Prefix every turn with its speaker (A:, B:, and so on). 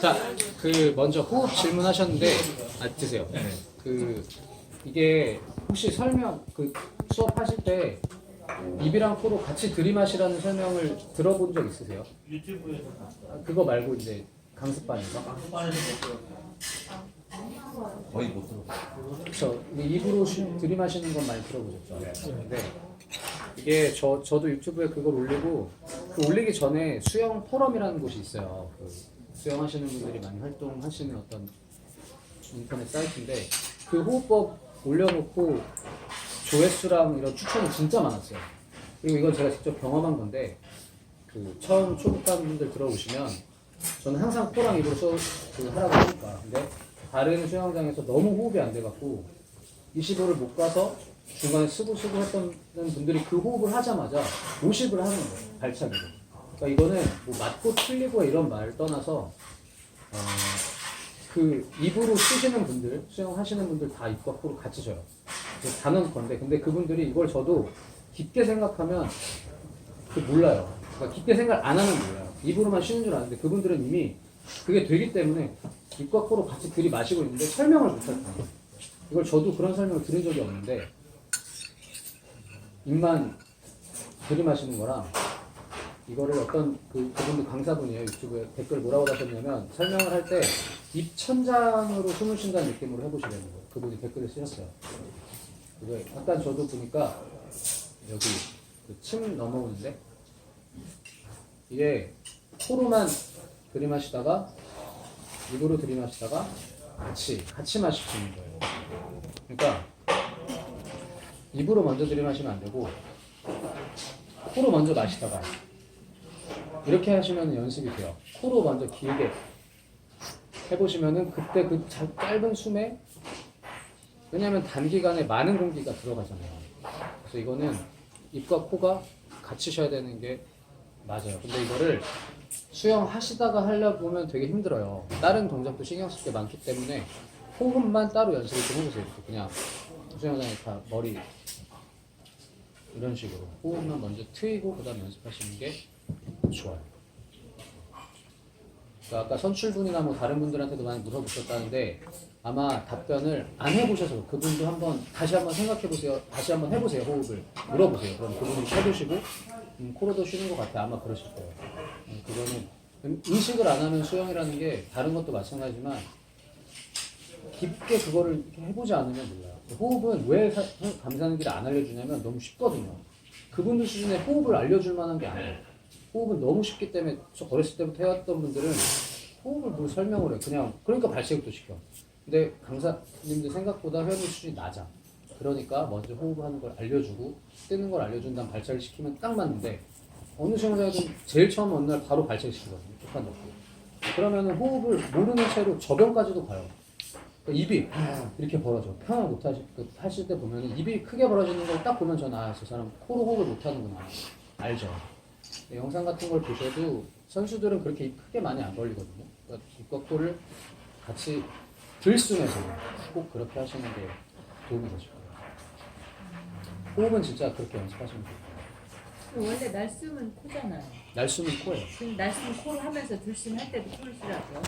A: 자, 그 먼저 호흡 질문하셨는데 아 드세요. 그 이게 혹시 설명 그 수업하실 때 입이랑 코로 같이 들이마시라는 설명을 들어본 적 있으세요?
B: 유튜브에서
A: 아, 그거 말고 이제 강습반에서
B: 봤어요.
C: 거의 못 들어.
A: 그렇죠. 입으로 쉬- 들이마시는 건 많이 들어보셨죠. 근데 이게 저 저도 유튜브에 그걸 올리고 그 올리기 전에 수영 포럼이라는 곳이 있어요. 그 수영하시는 분들이 많이 활동하시는 어떤 인터넷 사이트인데 그 호흡법 올려놓고 조회수랑 이런 추천이 진짜 많았어요. 그리고 이건 제가 직접 경험한 건데 그 처음 초급반 분들 들어오시면 저는 항상 코랑 입으로 써, 그 하라고 하니까 근데 다른 수영장에서 너무 호흡이 안 돼갖고 25를 못 가서 중간에 쓰고 쓰고 했던 분들이 그 호흡을 하자마자 50을 하는 거예요 발차기로 그러니까 이거는 뭐 맞고 틀리고 이런 말 떠나서 어, 그 입으로 쓰시는 분들 수영하시는 분들 다 입과 코로 같이 져요. 단언 건데 근데 그분들이 이걸 저도 깊게 생각하면 그 몰라요. 그러니까 깊게 생각 안 하면 몰라요. 입으로만 쉬는 줄 아는데 그분들은 이미 그게 되기 때문에 입과 코로 같이 들이마시고 있는데 설명을 못할 거예요? 이걸 저도 그런 설명을 들은 적이 없는데 입만 들이마시는 거랑 이거를 어떤 그 그분도 강사분이에요. 유튜브에 댓글 뭐라고 다셨냐면 설명을 할 때 입 천장으로 숨을 쉰다는 느낌으로 해보시라는 거예요. 그분이 댓글을 쓰셨어요. 그게 약간 저도 보니까 여기 그침 넘어오는데 이게 코로만 들이마시다가 입으로 들이마시다가 같이 같이 수 있는 거예요. 그러니까 입으로 먼저 들이마시면 안 되고 코로 먼저 마시다가 이렇게 하시면 연습이 돼요. 코로 먼저 길게 해보시면은 그때 그 자- 짧은 숨에 왜냐하면 단기간에 많은 공기가 들어가잖아요. 그래서 이거는 입과 코가 같이 쉬어야 되는 게 맞아요. 근데 이거를 수영 하시다가 하려 보면 되게 힘들어요. 다른 동작도 신경 쓸 게 많기 때문에 호흡만 따로 연습을 좀 해보세요. 이렇게 그냥 수영장에 다 머리 이런 식으로 호흡만 먼저 트이고 그다음 연습하시는 게 좋아요. 그러니까 아까 선출분이나 뭐 다른 분들한테도 많이 물어보셨다는데 아마 답변을 안 해보셔서 그분도 한번 다시 한번 생각해 보세요. 다시 한번 해보세요 호흡을 물어보세요. 그럼 그분이 해보시고 음, 코로도 쉬는 것 같아 아마 그러실 거예요. 음, 그거는 음, 의식을 안 하면 수영이라는 게 다른 것도 마찬가지지만 깊게 그거를 해보지 않으면 몰라요. 호흡은 왜 사- 감사하는지를 안 알려주냐면 너무 쉽거든요. 그분들 수준의 호흡을 알려줄 만한 게 아니에요. 호흡은 너무 쉽기 때문에 저 어렸을 때부터 해왔던 분들은 호흡을 뭘 설명을 해. 그냥 그러니까 발차기도 시켜. 근데 강사님들 생각보다 회원님 수준이 낮아. 그러니까 먼저 호흡을 하는 걸 알려주고 뜨는 걸 알려준 다음 발차기 시키면 딱 맞는데 어느 수영장이든 제일 처음 어느 날 바로 발차기 시키거든요. 북한 넣고. 그러면은 호흡을 모르는 채로 저변까지도 가요. 그러니까 입이 이렇게 벌어져. 평을 못 하실, 그 하실 때 보면 입이 크게 벌어지는 걸 딱 보면 저는 아, 저 사람 코로 호흡을 못 하는구나. 알죠. 영상 같은 걸 보셔도 선수들은 그렇게 입 크게 많이 안 벌리거든요. 그러니까 코를 같이 들숨에서 꼭 그렇게 하시는 게 도움이 되실 거예요. 호흡은 진짜 그렇게 연습하시면 돼요.
D: 원래 날숨은 코잖아요.
A: 날숨은 코예요.
D: 그럼 날숨 코로 하면서 들숨 할 때도 코를 쓰라고요.